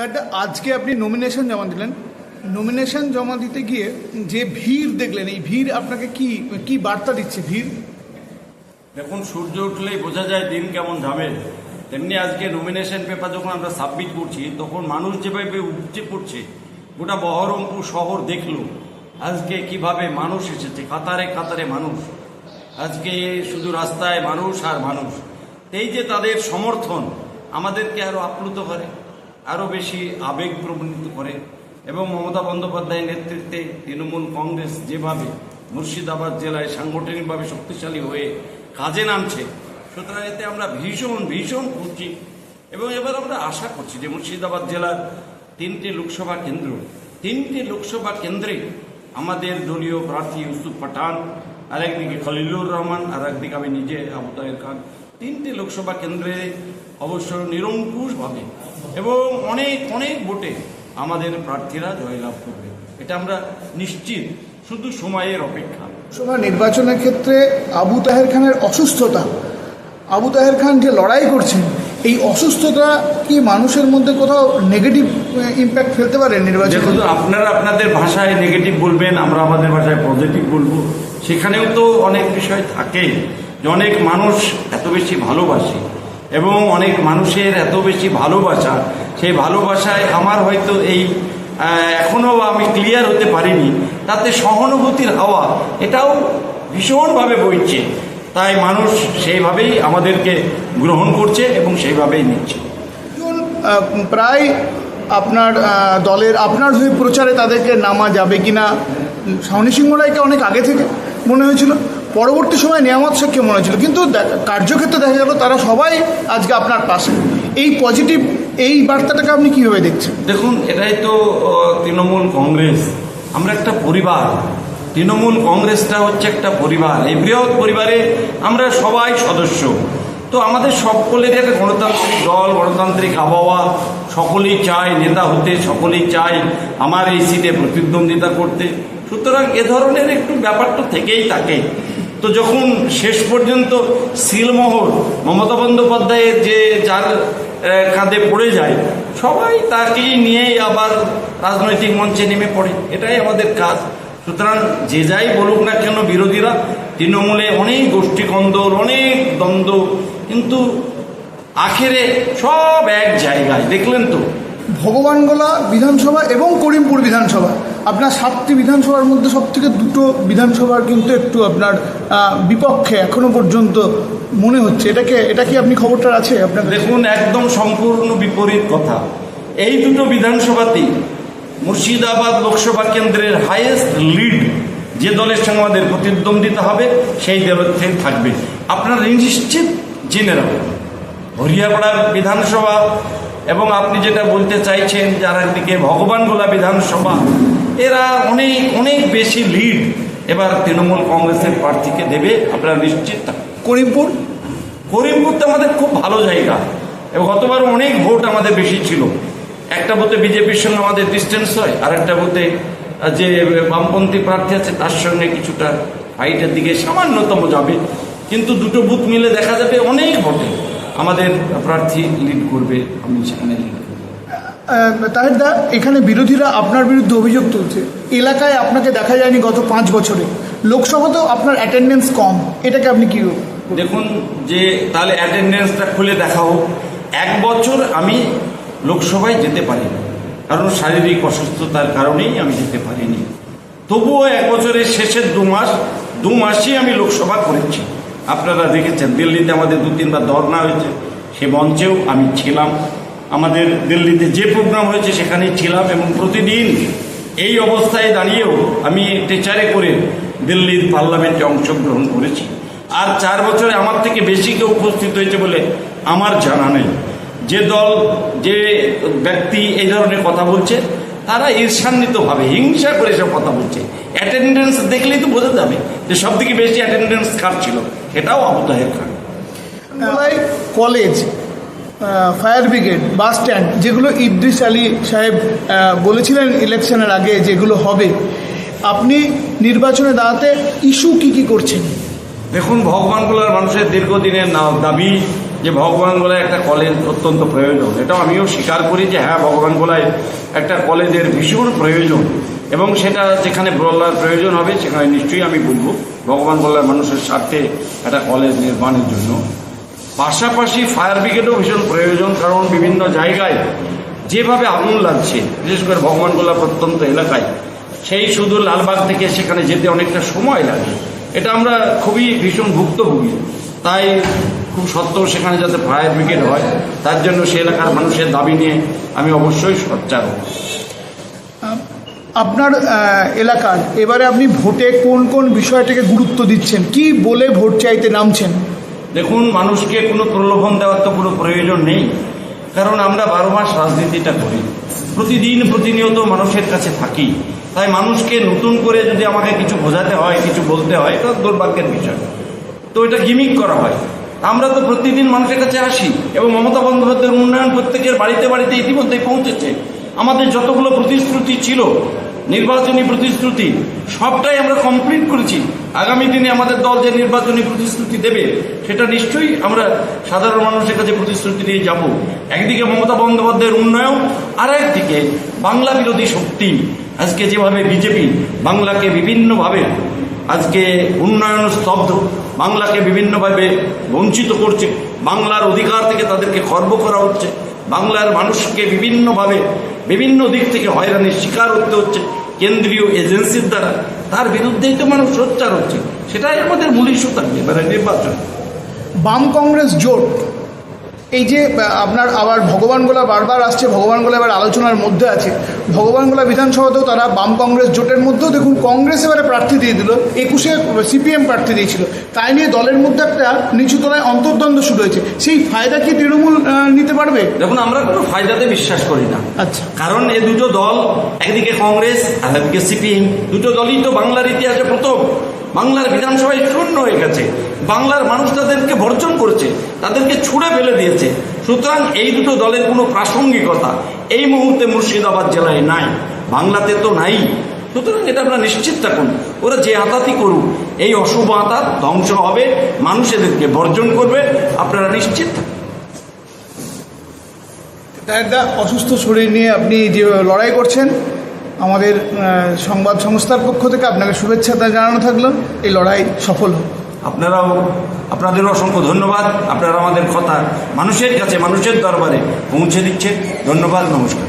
তার আজকে আপনি নমিনেশন জমা দিলেন। নমিনেশন জমা দিতে গিয়ে যে ভিড় দেখলেন, এই ভিড় আপনাকে কি কি বার্তা দিচ্ছে ভিড়? দেখুন, সূর্য উঠলেই বোঝা যায় দিন কেমন যাবে তেমনি আজকে নমিনেশন পেপার যখন আমরা সাবমিট করছি, তখন মানুষ যেভাবে উপচে পড়ছে, গোটা বহরমপুর শহর দেখল, আজকে কীভাবে মানুষ এসেছে, কাতারে কাতারে মানুষ। আজকে শুধু রাস্তায় মানুষ আর মানুষ। এই যে তাদের সমর্থন, আমাদেরকে আরও আপ্লুত করে। আরও বেশি আবেগ প্রবণিত করে এবং মমতা বন্দ্যোপাধ্যায়ের নেতৃত্বে তৃণমূল কংগ্রেস যেভাবে মুর্শিদাবাদ জেলায় সাংগঠনিকভাবে শক্তিশালী হয়ে কাজে নামছে, সুতরাং এতে আমরা ভীষণ ভীষণ খুশি। এবং এবার আমরা আশা করছি যে মুর্শিদাবাদ জেলার তিনটি লোকসভা কেন্দ্র, তিনটি লোকসভা কেন্দ্রে আমাদের দলীয় প্রার্থী ইউসুফ পাঠান, আর একদিকে খলিলুর রহমান, আর একদিকে আমি নিজে, আবু তাহের খান তিনটি লোকসভা কেন্দ্রে অবশ্য নিরঙ্কুশভাবে এবং অনেক অনেক ভোটে আমাদের প্রার্থীরা জয়লাভ করবে। এটা আমরা নিশ্চিত শুধু সময়ের অপেক্ষা। লোকসভা নির্বাচনের ক্ষেত্রে আবু তাহের খানের অসুস্থতা আবু তাহের খান যে লড়াই করছেন এই অসুস্থতা কি মানুষের মধ্যে কোথাও নেগেটিভ ইম্প্যাক্ট ফেলতে পারে নির্বাচন? দেখুন আপনারা আপনাদের ভাষায় নেগেটিভ বলবেন আমরা আমাদের ভাষায় পজিটিভ বলব। সেখানেও তো অনেক বিষয় থাকে যে অনেক মানুষ এত বেশি ভালোবাসে এবং অনেক মানুষের এত বেশি ভালোবাসা, সেই ভালোবাসায় আমার হয়তো এই এখনও এখনও আমি ক্লিয়ার হতে পারিনি। তাতে সহানুভূতির হাওয়া, এটাও ভীষণভাবে বইছে। তাই মানুষ সেইভাবেই আমাদেরকে গ্রহণ করছে এবং সেইভাবেই নিচ্ছে। প্রায় আপনার দলের, আপনার হয়ে প্রচারে তাদেরকে নামা যাবে কিনা সাউনি সিংহ রায়কে অনেক আগে থেকে মনে হয়েছিল। পরবর্তী সময় নিয়ামত শেখকে মনে হয়েছিল। কিন্তু কার্যক্ষেত্রে দেখা গেল তারা সবাই আজকে আপনার পাশে। এই পজিটিভ এই বার্তাটাকে আপনি কীভাবে দেখছেন? দেখুন, এটাই তো তৃণমূল কংগ্রেস। আমরা একটা পরিবার। তৃণমূল কংগ্রেসটা হচ্ছে একটা পরিবার। এই বৃহৎ পরিবারে আমরা সবাই সদস্য। তো আমাদের সকলের একটা গণতান্ত্রিক দল, গণতান্ত্রিক আবহাওয়া, সকলেই চায়, নেতা হতে সকলেই চায়, আমার এই সিটে প্রতিদ্বন্দ্বিতা করতে। সুতরাং এ ধরনের একটু ব্যাপারটা থেকেই থাকে। তো যখন শেষ পর্যন্ত সিলমোহর, মমতা বন্দ্যোপাধ্যায়ের যে যার কাঁধে পড়ে যায়, সবাই তাকেই নিয়েই আবার রাজনৈতিক মঞ্চে নেমে পড়ে। এটাই আমাদের কাজ। সুতরাং যে যাই বলুক না কেন বিরোধীরা, তৃণমূলে অনেক গোষ্ঠীকন্দল, অনেক দ্বন্দ্ব, কিন্তু আখেরে সব এক জায়গায়। দেখলেন তো? ভগবানগোলা বিধানসভা এবং করিমপুর বিধানসভা। আপনার সাতটি বিধানসভার মধ্যে সব থেকে দুটো বিধানসভার কিন্তু একটু আপনার বিপক্ষে এখনও পর্যন্ত মনে হচ্ছে। এটাকে এটা কি আপনি খবরটা আছে আপনার দেখুন, একদম সম্পূর্ণ বিপরীত কথা। এই দুটো বিধানসভাতেই মুর্শিদাবাদ লোকসভা কেন্দ্রের হাইয়েস্ট লিড যে দলের সঙ্গে আমাদের প্রতিদ্বন্দ্বিতা হবে, সেই দলের থেকে থাকবে। আপনারা নিশ্চিত জেনে রাখুন হরিয়াপাড়ার বিধানসভা এবং আপনি যেটা বলতে চাইছেন যার একদিকে ভগবানগোলা বিধানসভা এরা অনেক অনেক বেশি লিড এবার তৃণমূল কংগ্রেসের প্রার্থীকে দেবে আপনারা নিশ্চিত করিমপুর? করিমপুর তো আমাদের খুব ভালো জায়গা। এবং গতবার অনেক ভোট আমাদের বেশি ছিল। একটা বুথে বিজেপির সঙ্গে আমাদের ডিস্টেন্স হয় আর একটা বুথে যে বামপন্থী প্রার্থী আছে তার সঙ্গে কিছুটা ফাইটের দিকে সামান্যতম যাবে। কিন্তু দুটো বুথ মিলে দেখা যাবে অনেক ভোটে। আমাদের প্রার্থী লিড করবে আমি সেখানে লিড তাহের দা এখানে বিরোধীরা আপনার বিরুদ্ধে অভিযোগ তুলছে। এলাকায় আপনাকে দেখা যায়নি গত পাঁচ বছরে। লোকসভাতেও আপনার অ্যাটেন্ডেন্স কম। এটাকে আপনি কি দেখুন যে তাহলে অ্যাটেন্ডেন্সটা খুলে দেখা হোক এক বছর আমি লোকসভায় যেতে পারিনি। কারণ শারীরিক অসুস্থতার কারণেই আমি যেতে পারিনি। তবুও এক বছরের শেষের দু মাস দু মাসই আমি লোকসভা করেছি। আপনারা দেখেছেন, দিল্লিতে আমাদের দু, তিনবার ধর্না হয়েছে। সে মঞ্চেও আমি ছিলাম। আমাদের দিল্লিতে যে প্রোগ্রাম হয়েছে, সেখানেই ছিলাম এবং প্রতিদিন এই অবস্থায় দাঁড়িয়েও আমি টিচারে করে দিল্লির পার্লামেন্টে অংশগ্রহণ করেছি। আর চার বছরে আমার থেকে বেশি কেউ উপস্থিত হয়েছে বলে আমার জানা নেই। যে দল, যে ব্যক্তি এই ধরনের কথা বলছে তারা ঈর্ষান্বিতভাবে হিংসা করে সব কথা বলছে। অ্যাটেন্ডেন্স দেখলেই তো বোঝা যাবে যে সব থেকে বেশি অ্যাটেন্ডেন্স কার ছিল এটাও Abu Taher Khan. College fire brigade bus stand যেগুলো ইদ্রিস আলী সাহেব বলেছিলেন ইলেকশনের আগে যেগুলো হবে আপনি নির্বাচনে দাঁড়াতে ইস্যু কি কি করছেন? দেখুন ভগবানগুলোর মানুষের দীর্ঘদিনের দাবি যে ভগবান গোলায় একটা কলেজ অত্যন্ত প্রয়োজন। এটা আমিও স্বীকার করি যে হ্যাঁ ভগবান গোলায় একটা কলেজের ভীষণ প্রয়োজন এবং সেটা যেখানে বলার প্রয়োজন হবে সেখানে নিশ্চয়ই আমি বলব ভগবান গোলার মানুষের স্বার্থে একটা কলেজ নির্মাণের জন্য। পাশাপাশি ফায়ার ব্রিগেডও ভীষণ প্রয়োজন, কারণ বিভিন্ন জায়গায় যেভাবে আগুন লাগছে, বিশেষ করে ভগবান গোলা প্রত্যন্ত এলাকায়, সেই শুধু লালবাগ থেকে সেখানে যেতে অনেকটা সময় লাগে। এটা আমরা খুবই ভীষণ ভুক্তভোগী। তাই খুব সত্ত্বেও সেখানে যাতে ফায়ার ব্রিগেড হয় তার জন্য সে এলাকার মানুষের দাবি নিয়ে আমি অবশ্যই সচ্চার হব। আপনার এলাকার এবারে আপনি ভোটে কোন কোন বিষয়টাকে গুরুত্ব দিচ্ছেন? কি বলে ভোট চাইতে নামছেন? দেখুন মানুষকে কোনো প্রলোভন দেওয়ার তো কোনো প্রয়োজন নেই কারণ আমরা বারো মাস রাজনীতিটা করি। প্রতিদিন প্রতিনিয়ত মানুষের কাছে থাকি। তাই মানুষকে নতুন করে যদি আমাকে কিছু বোঝাতে হয় কিছু বলতে হয় এটা দুর্ভাগ্যের বিষয়। তো এটা গিমিক করা হয়। আমরা তো প্রতিদিন মানুষের কাছে আসি এবং মমতা বন্দ্যোপাধ্যায়ের উন্নয়ন প্রত্যেকের বাড়িতে বাড়িতে ইতিমধ্যেই পৌঁছেছে। আমাদের যতগুলো প্রতিশ্রুতি ছিল, নির্বাচনী প্রতিশ্রুতি, সবটাই আমরা কমপ্লিট করেছি। আগামী দিনে আমাদের দল যে নির্বাচনী প্রতিশ্রুতি দেবে, সেটা নিশ্চয়ই আমরা সাধারণ মানুষের কাছে প্রতিশ্রুতি দিয়ে যাব। একদিকে মমতা বন্দ্যোপাধ্যায়ের উন্নয়ন আর একদিকে বাংলা বিরোধী শক্তি। আজকে যেভাবে বিজেপি বাংলাকে বিভিন্নভাবে আজকে উন্নয়ন স্তব্ধ। বাংলাকে বিভিন্নভাবে বঞ্চিত করছে। বাংলার অধিকার থেকে তাদেরকে খর্ব করা হচ্ছে। বাংলার মানুষকে বিভিন্নভাবে বিভিন্ন দিক থেকে হয়রানির শিকার হতে হচ্ছে। কেন্দ্রীয় এজেন্সির দ্বারা। তার বিরুদ্ধেই তো মানুষ সোচ্চার হচ্ছে। সেটাই আমাদের মূল ইস্যু থাকবে এবারে নির্বাচন। বাম কংগ্রেস জোট এই যে আপনার আবার ভগবানগোলা বারবার আসছে ভগবানগোলা এবার আলোচনার মধ্যে আছে। ভগবানগোলা বিধানসভাতেও তারা বাম কংগ্রেস জোটের মধ্যেও দেখুন কংগ্রেস এবারে প্রার্থী দিয়ে দিল একুশে সিপিএম প্রার্থী দিয়েছিল। তাই নিয়ে দলের মধ্যে একটা নিচু তলায় অন্তর্দ্বন্দ্ব শুরু হয়েছে। সেই ফায়দা কি তৃণমূল নিতে পারবে? দেখুন আমরা কোনো ফায়দাতে বিশ্বাস করি না। আচ্ছা। কারণ এ দুটো দল একদিকে কংগ্রেস আর একদিকে সিপিএম। দুটো দলই তো বাংলার ইতিহাসে প্রথম। বাংলার বিধানসভায় শূন্য হয়ে গেছে। বাংলার মানুষ তাদেরকে বর্জন করেছে, তাদেরকে ছুঁড়ে ফেলে দিয়েছে। সুতরাং এই দুটো দলের কোনো প্রাসঙ্গিকতা এই মুহূর্তে মুর্শিদাবাদ জেলায় নাই, বাংলাতে তো নাই। সুতরাং এটা আমরা নিশ্চিত থাকুন, ওরা যে আতাতি করুক, এই অশুভ আতাত ধ্বংস হবে মানুষ এদেরকে বর্জন করবে, আপনারা নিশ্চিত একটা অসুস্থ শরীর নিয়ে আপনি যে লড়াই করছেন, আমাদের সংবাদ সংস্থার পক্ষ থেকে আপনাকে শুভেচ্ছা জানানো থাকল, এই লড়াই সফল হোক। আপনারাও আপনাদের অসংখ্য ধন্যবাদ। আপনারা আমাদের কথা মানুষের কাছে, মানুষের দরবারে পৌঁছে দিচ্ছেন। ধন্যবাদ, নমস্কার।